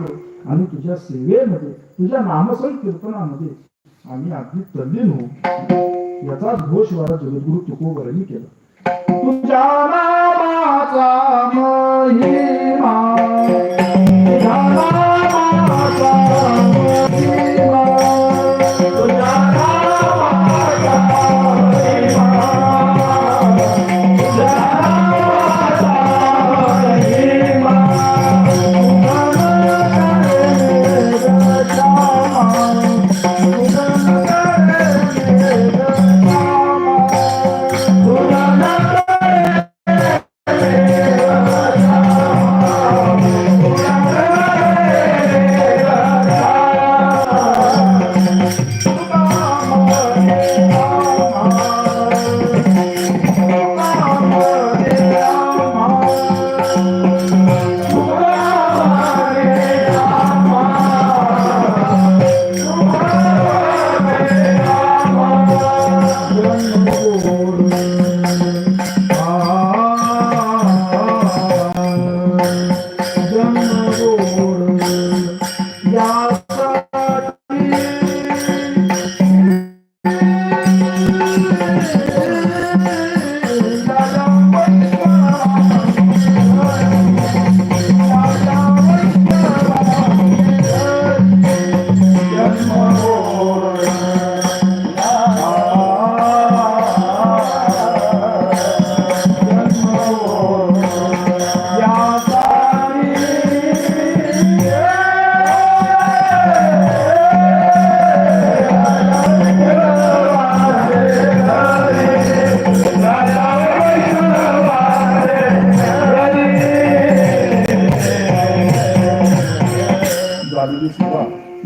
मध्ये आणि तुझ्या सेवेमध्ये तुझ्या नामसंग कीर्तनामध्ये आम्ही अगदी तल्लीन होऊ. याचा घोष वारा जगद्गुरु तुकोबरांनी केला. तुझ्या नामाचा महिमा तुझ्या नामाचा महिमा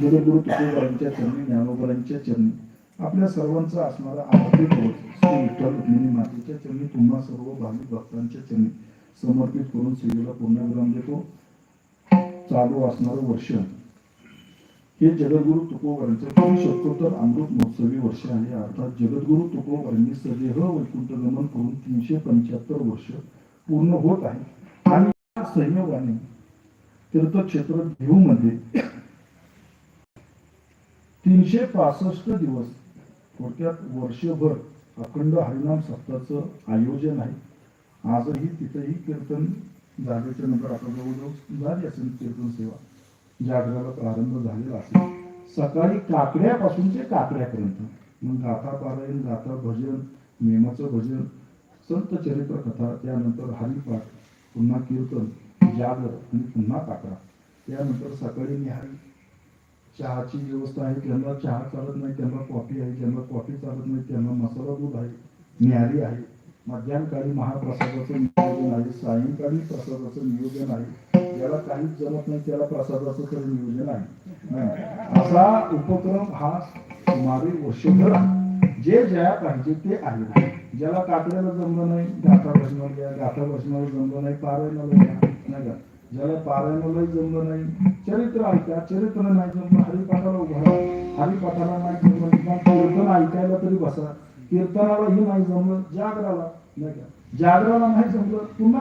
सेवा जगद्गुरु तुकोबारांच्या चरणी ज्ञानोबरांच्या चरणी. आपल्या सर्वांचा असणारा आर्थिक होत. श्री विठ्ठल रुक्मिणी मातेच्या चरणी तुम्हा सर्व भाविक भक्तांच्या चरणी समर्पित करून सेवेला पूर्णविराम देतो. चालू असणारं वर्ष. हे जगद्गुरु तुकोबारांचं शतकोत्तर अमृत महोत्सवी वर्ष आहे. अर्थात जगद्गुरु तुकोबारांनी सदेह वैकुंठ गमन करून तीनशे पंच्याहत्तर वर्ष पूर्ण होत आहे. आणि या संयोगाने तीर्थक्षेत्र देहूमध्ये तीनशे पासष्ट दिवस. थोडक्यात वर्षभर अखंड हरिनाम सप्ताहाचं आयोजन आहे. आजही तिथेही कीर्तन जागेच्या नंतर आता जवळजवळ झाली असेल कीर्तन सेवा. जागराला प्रारंभ झालेला असेल सकाळी काकड्यापासून ते काकड्यापर्यंत. मग गाथा पारायण गाथा भजन नेमाचं भजन संत चरित्र कथा त्यानंतर हरिपाठ पुन्हा कीर्तन जागर आणि पुन्हा काकडा त्यानंतर सकाळी निहारी चहाची व्यवस्था आहे त्यांना चहा चालत नाही त्यांना कॉफी आहे ज्यांना कॉफी चालत नाही त्यांना मसाला दूध आहे न्यारी आहे मध्यानकाळी महाप्रसादाचं नियोजन आहे सायंकाळी प्रसादाचं नियोजन आहे ज्याला काहीच जमत नाही त्याला प्रसादाचं तरी नियोजन आहे. असा उपक्रम हा सुमारे वर्षभर जे ज्या पाहिजे ते आहे. ज्याला काकड्याला जमलं नाही गाथा बसणार घ्या गाथा बसणार जमलं नाही पारायणाला घ्या नाही का? ज्याला पारायणालाही जमलं नाही. चरित्र ऐका चरित्र नाही जमलं हरिपाठाला उभा हरिपाठाला नाही जमलं किंवा कीर्तन ऐकायला तरी बसा. कीर्तनालाही नाही जमलं जागराला नाही का? जागराला नाही जमलं पुन्हा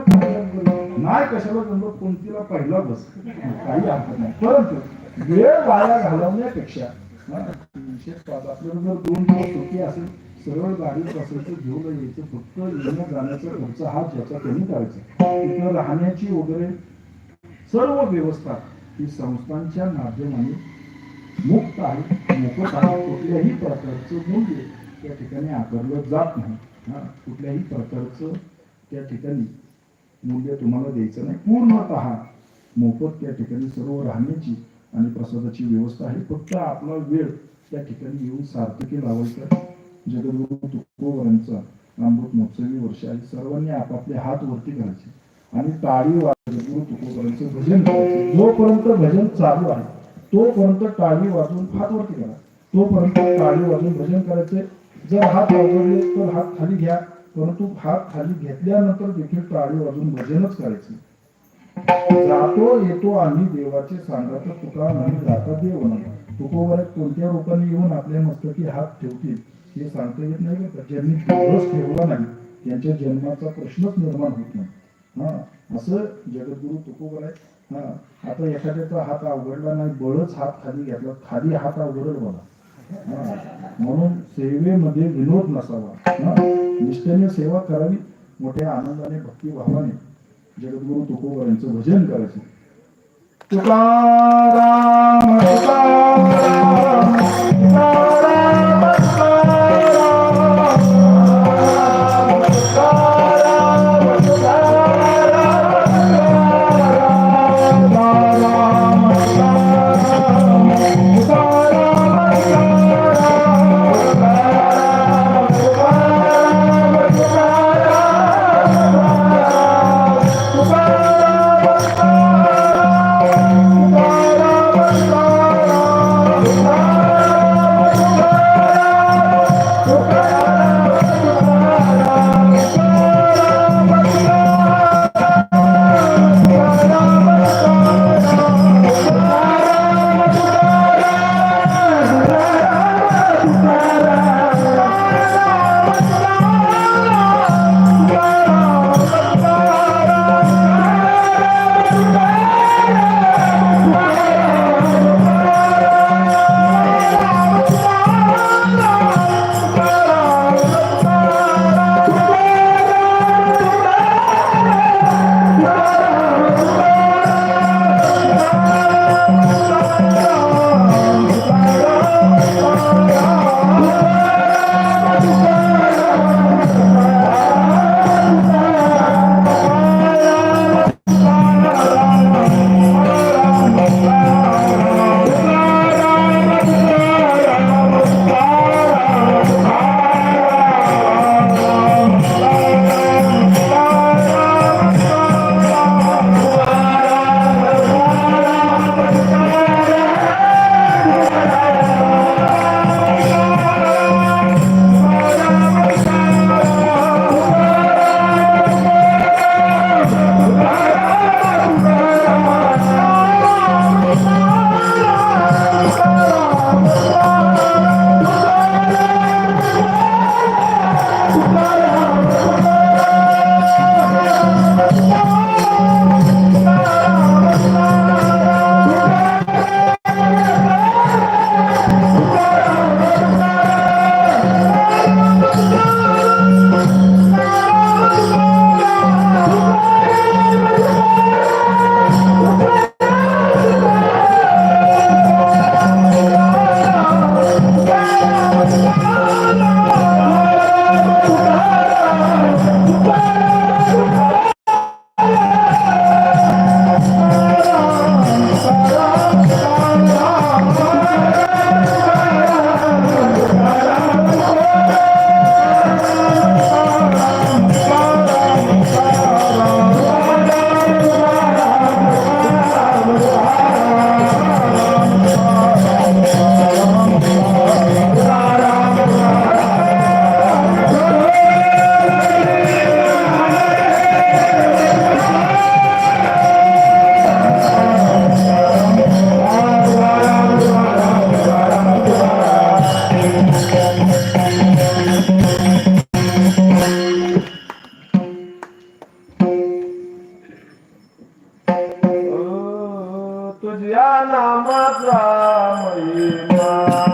नाही कशाला जमलं कोणतीला पहिला बस. काही हरकत नाही. परंतु वेळ वाया घालवण्यापेक्षा आपल्याला जर दोन दिवस सुट्टी असेल सरळ गाडीत बसायचं घेऊन यायचं फक्त येण्या जाण्याचा खर्च हा ज्याचा कमी करायचा. तिथं राहण्याची वगैरे सर्व व्यवस्था ही संस्थांच्या माध्यमाने मुक्त आहे. मोफत आहे. कुठल्याही प्रकारचं मूल्य त्या ठिकाणी आकारलं जात नाही. हा कुठल्याही प्रकारचं त्या ठिकाणी मूल्य तुम्हाला द्यायचं नाही. पूर्णतः मोफत त्या ठिकाणी सर्व राहण्याची आणि प्रसादाची व्यवस्था आहे. फक्त आपला वेळ त्या ठिकाणी येऊन सार्थकी लावायचा. जगद्गुरु तुकोबरांचा अमृत महोत्सवी वर्ष आहे. सर्वांनी आपापले हात वरती करायचे आणि टाळी भजन जोपर्यंत भजन चालू आहे तोपर्यंत टाळी वाजून हात वरती करा. तोपर्यंत टाळी वाजून भजन करायचे. जर हात वाजवले तर हात खाली घ्या. परंतु हात खाली घेतल्यानंतर देखील टाळी वाजून भजनच करायचे. जातो येतो आम्ही देवाचे सांगत तुका नाही जाता देव. नाही तुकोबर कोणत्या रूपाने येऊन आपल्या मस्तकी हात ठेवतील हे सांगता येत नाही का? ज्यांनी ठेवला नाही त्यांच्या जन्माचा प्रश्नच निर्माण होत नाही. हा असं जगद्गुरु तुकोबर आहे हा आता एखाद्याचा हात अवघडला नाही बळच हात खाली घेतला खाली हात अवघडल बघा. म्हणून सेवेमध्ये विनोद नसावा. निष्ठेने सेवा करावी मोठ्या आनंदाने भक्तिभावाने जगद्गुरु तुकोबारांचं भजन करायचं. तुकाराम तुकाराम नामाचा महिमा